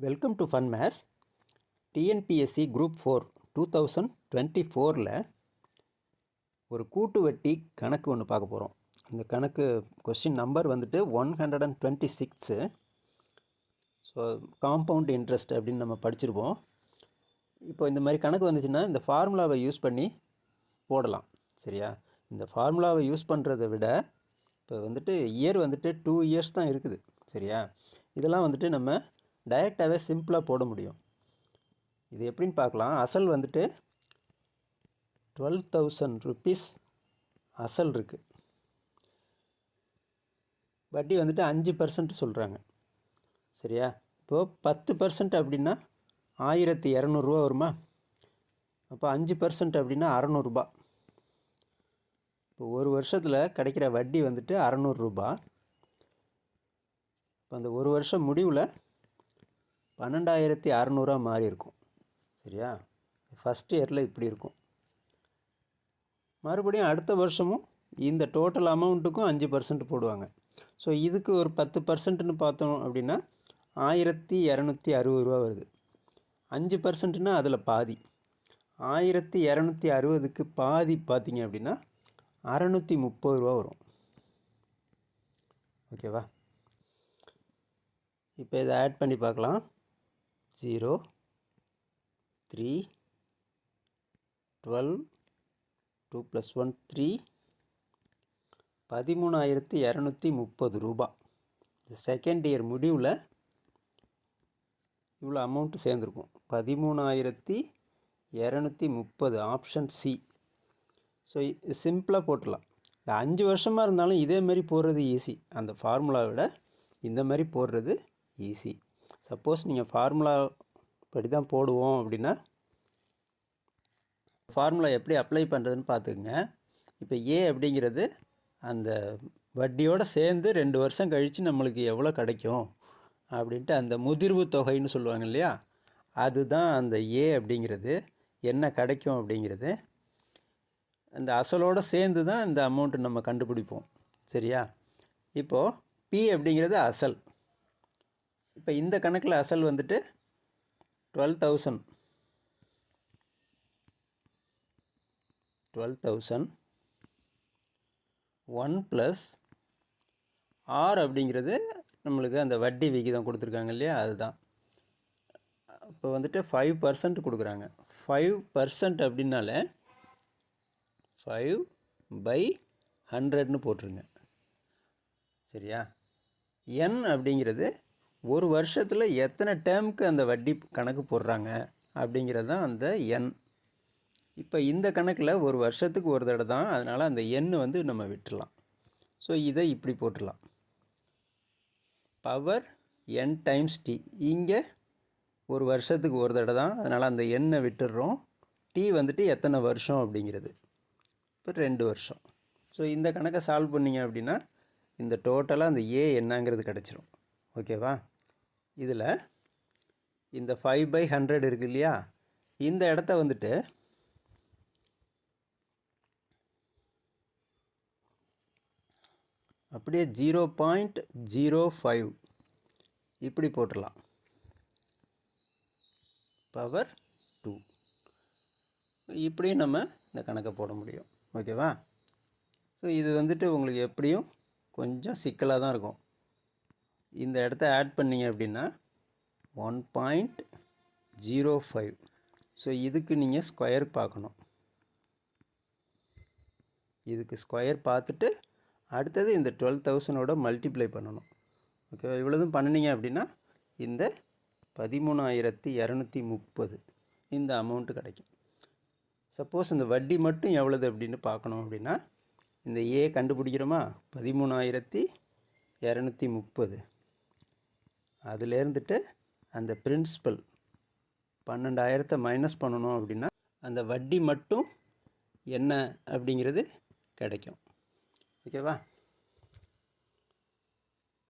Welcome to fun maths TNPSC group four two thousand twenty ஃபோரில் ஒரு கூட்டு வட்டி கணக்கு ஒன்று பார்க்க போகிறோம் இந்த கணக்கு கொஸ்டின் நம்பர் வந்துட்டு one hundred and twenty six so compound interest அப்படின்னு நம்ம படிச்சிருப்போம். இப்போ இந்த மாதிரி கணக்கு வந்துச்சுன்னா இந்த ஃபார்முலாவை யூஸ் பண்ணி போடலாம். சரியா? இந்த ஃபார்முலாவை யூஸ் பண்ணுறதை விட இப்போ வந்துட்டு இயர் வந்துட்டு டூ இயர்ஸ் தான் இருக்குது. சரியா? இதெல்லாம் வந்துட்டு நம்ம டைரெக்டாகவே சிம்பிளாக போட முடியும். இது எப்படின்னு பார்க்கலாம். அசல் வந்துட்டு டுவெல் தௌசண்ட் ருபீஸ் அசல் இருக்குது வட்டி வந்துட்டு அஞ்சு பர்சன்ட் சொல்கிறாங்க சரியா? இப்போது பத்து பர்சன்ட் அப்படின்னா ஆயிரத்தி இரநூறுவா வருமா? அப்போ அஞ்சு பர்சன்ட் அப்படின்னா அறநூறுபா இப்போ ஒரு வருஷத்தில் கிடைக்கிற வட்டி வந்துட்டு அறநூறுரூபா இப்போ அந்த ஒரு வருஷம் முடிவில் பன்னெண்டாயிரத்தி அறநூறுவா மாறி இருக்கும் சரியா? ஃபஸ்ட் இயரில் இப்படி இருக்கும். மறுபடியும் அடுத்த வருஷமும் இந்த டோட்டல் அமௌண்ட்டுக்கும் அஞ்சு பர்சன்ட் போடுவாங்க. ஸோ இதுக்கு ஒரு பத்து பர்சன்ட்னு பார்த்தோம் அப்படின்னா ஆயிரத்தி இரநூத்தி அறுபது ரூபா வருது. அஞ்சு பர்சன்ட்னா அதில் பாதி. ஆயிரத்தி இரநூத்தி அறுபதுக்கு பாதி பார்த்தீங்க அப்படின்னா அறநூற்றி முப்பது ரூபா வரும். ஓகேவா இப்போ இதை ஆட் பண்ணி பார்க்கலாம். Zero three twelve two plus one three. பதிமூணாயிரத்தி இரநூத்தி முப்பது ரூபா. செகண்ட் இயர் முடிவில் இவ்வளோ அமௌண்ட்டு சேர்ந்துருக்கும். பதிமூணாயிரத்தி இரநூத்தி முப்பது ஆப்ஷன் சி ஸோ சிம்பிளாக போட்டுடலாம். அஞ்சு வருஷமாக இருந்தாலும் இதே மாதிரி போடுறது ஈஸி அந்த ஃபார்முலாவை விட இந்த மாதிரி போடுறது ஈஸி சப்போஸ் நீங்கள் ஃபார்முலா படி தான் போடுவோம் அப்படின்னா ஃபார்முலா எப்படி அப்ளை பண்ணுறதுன்னு பார்த்துக்குங்க. இப்போ ஏ அப்படிங்கிறது அந்த வட்டியோடு சேர்ந்து ரெண்டு வருஷம் கழித்து நம்மளுக்கு எவ்வளோ கிடைக்கும் அப்படின்ட்டு அந்த முதிர்வு தொகைன்னு சொல்லுவாங்க இல்லையா? அதுதான் அந்த ஏ அப்படிங்கிறது. என்ன கிடைக்கும் அப்படிங்கிறது. அந்த அசலோடு சேர்ந்து தான் இந்த அமௌண்ட்டு நம்ம கண்டுபிடிப்போம். சரியா? இப்போது பி அப்படிங்கிறது அசல். இப்போ இந்த கணக்கில் அசல் வந்துட்டு twelve thousand. Twelve thousand. One plus R அப்படிங்கிறது நம்மளுக்கு அந்த வட்டி விகிதம் கொடுத்துருக்காங்க இல்லையா? அதுதான். இப்போ வந்துட்டு ஃபைவ் பர்சன்ட் கொடுக்குறாங்க. ஃபைவ் பர்சன்ட் அப்படின்னாலே ஃபைவ் பை ஹண்ட்ரட்னு போட்டுருங்க. சரியா? என் அப்படிங்கிறது ஒரு வருஷத்தில் எத்தனை டேர்முக்கு அந்த வட்டி கணக்கு போடுறாங்க அப்படிங்கிறது தான் அந்த எண் இப்போ இந்த கணக்கில் ஒரு வருஷத்துக்கு ஒரு தடவை தான் அதனால் அந்த எண் வந்து நம்ம விட்டுடலாம் ஸோ இதை இப்படி போட்டுடலாம் பவர் என் டைம்ஸ் டி இங்கே ஒரு வருஷத்துக்கு ஒரு தடவை தான் அதனால் அந்த எண்ணை விட்டுடுறோம் டி வந்துட்டு எத்தனை வருஷம் அப்படிங்கிறது? இப்போ ரெண்டு வருஷம். ஸோ இந்த கணக்கை சால்வ் பண்ணிங்க அப்படின்னா இந்த டோட்டலாக அந்த ஏ என்னங்கிறது கிடச்சிரும். ஓகேவா? இதில் இந்த ஃபைவ் பை ஹண்ட்ரட் இருக்கு இல்லையா? இந்த இடத்த வந்துட்டு அப்படியே ஜீரோ பாயிண்ட் ஜீரோ ஃபைவ் இப்படி போட்டுடலாம் பவர் டூ இப்படியும் நம்ம இந்த கணக்கை போட முடியும். ஓகேவா? ஸோ இது வந்துட்டு உங்களுக்கு எப்படியும் கொஞ்சம் சிக்கலாக தான் இருக்கும். இந்த இடத்த ஆட் பண்ணிங்க அப்படின்னா one point zero five so இதுக்கு நீங்கள் ஸ்கொயர் பார்க்கணும். இதுக்கு ஸ்கொயர் பார்த்துட்டு அடுத்தது இந்த டுவெல் தௌசண்டோட மல்டிப்ளை பண்ணணும். ஓகே இவ்வளோதும் பண்ணினீங்க அப்படின்னா இந்த பதிமூணாயிரத்தி இரநூத்தி முப்பது இந்த அமௌண்ட்டு கிடைக்கும். சப்போஸ் இந்த வட்டி மட்டும் எவ்வளோது அப்படின்னு பார்க்கணும் அப்படின்னா இந்த ஏ கண்டுபிடிக்கிறோமா? பதிமூணாயிரத்தி இரநூத்தி முப்பது. அதுலேருந்துட்டு அந்த பிரின்சிபல் பன்னெண்டாயிரத்தை மைனஸ் பண்ணணும் அப்படின்னா அந்த வட்டி மட்டும் என்ன அப்படிங்கிறது கிடைக்கும். ஓகேவா